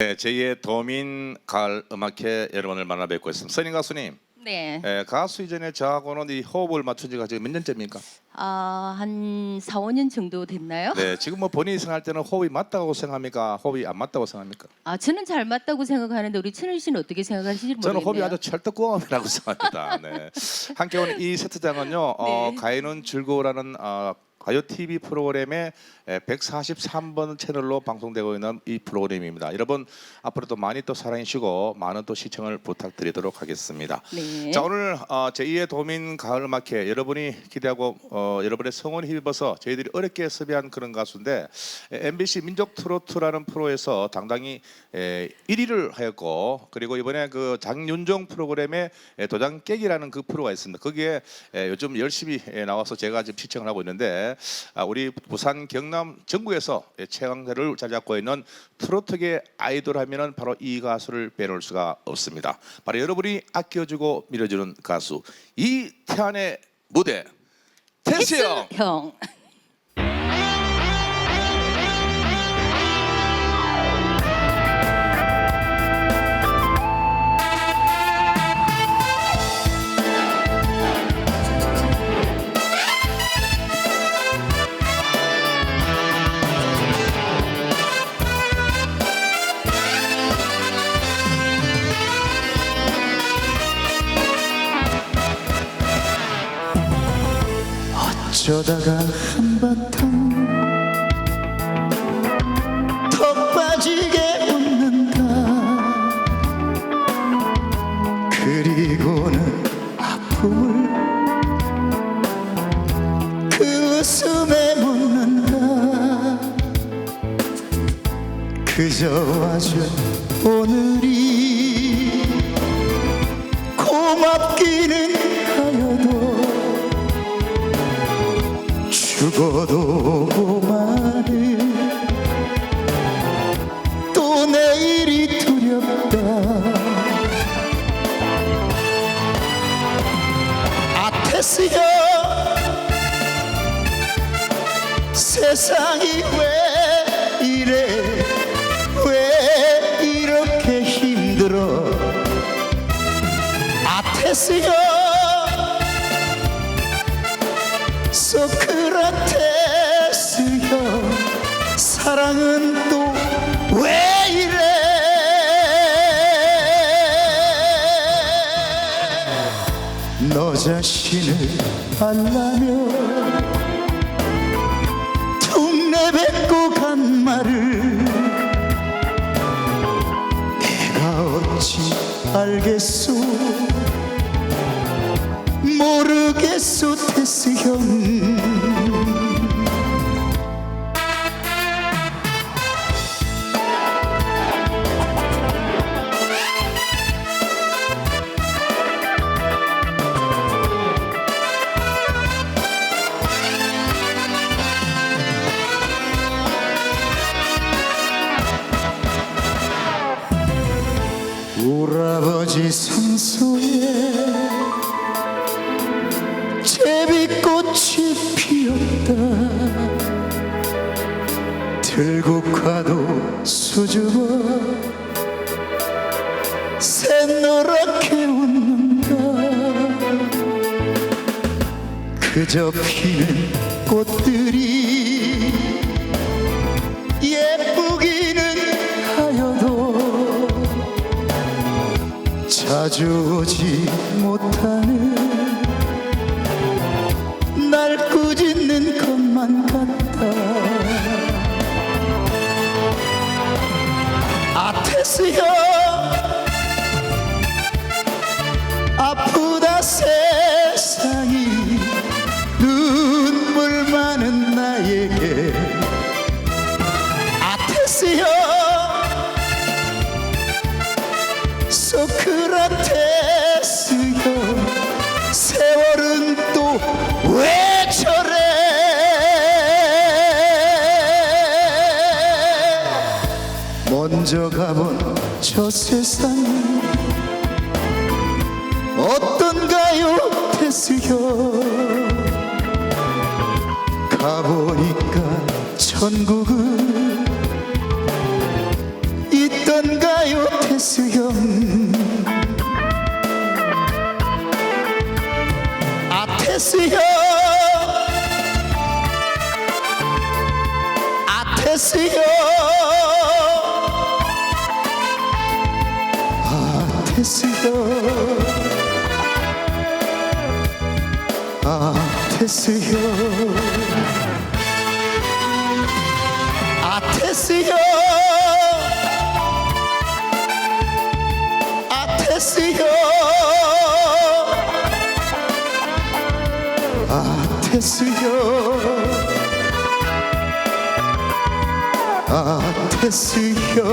네, 제2의 도민 가을 음악회 여러분을 만나 뵙고 있습니다. 선임 가수님, 네. 에, 가수 이전에 저하고는 이 호흡을 맞춘 지가 지금 몇 년째입니까? 아, 한 4, 5년 정도 됐나요? 네, 지금 뭐 본인이 생각할 때는 호흡이 맞다고 생각합니까? 호흡이 안 맞다고 생각합니까? 아, 저는 잘 맞다고 생각하는데 우리 천은 씨는 어떻게 생각하실지 모르겠네요. 저는 호흡이 아주 철떡구함이라고 생각합니다. 네. 함께 오는 이 세트장은요, 어, 네. 가요는 즐거워라는 어, 가요 TV 프로그램의 143번 채널로 방송되고 있는 이 프로그램입니다. 여러분 앞으로도 많이 또 사랑해 주시고 많은 또 시청을 부탁드리도록 하겠습니다. 네. 자 오늘 어, 제2의 도민 가을 음악회 여러분이 기대하고 어, 여러분의 성원에 힘입어서 저희들이 어렵게 섭외한 그런 가수인데 에, MBC 민족 트로트라는 프로에서 당당히 에, 1위를 하였고 그리고 이번에 그 장윤정 프로그램에 에, 도장 깨기라는 그 프로가 있습니다. 거기에 에, 요즘 열심히 에, 나와서 제가 지금 시청을 하고 있는데 아, 우리 부산 경남 전국에서 에, 최강자를 잘 잡고 있는 트로트계 아이돌 하면은 바로 이 가수를 빼놓을 수가 없습니다. 바로 여러분이 아껴주고 밀어주는 가수 이태환의 무대 태수 형 어쩌다가 한바탕 턱 빠지게 웃는다. 그리고는 아픔을 그 웃음에 묻는다. 그저 아주 오늘이 고맙기는 죽어도 고마를 또 내일이 두렵다. 아테스여 세상이 왜 이래? 왜 이렇게 힘들어? 아테스여 사랑은 또 왜 이래? 너 자신을 알라며 툭 내뱉고 간 말을 내가 어찌 알겠소? 모르겠소 테스 형 우라버지 성소에 제비꽃이 피었다. 들국화도 수줍어 새노랗게 웃는다. 그저 피는 꽃들이 자주 오지 못하는 날 꾸짖는 것만 같다 아테스여 소크라테스여 세월은 또 왜 저래 먼저 가본 저 세상 어떤가요 테스여 가보니까 천국은 아테스여. 아테스여. 아테스여. 아테스여. 아테스여. 아테스요 아테스요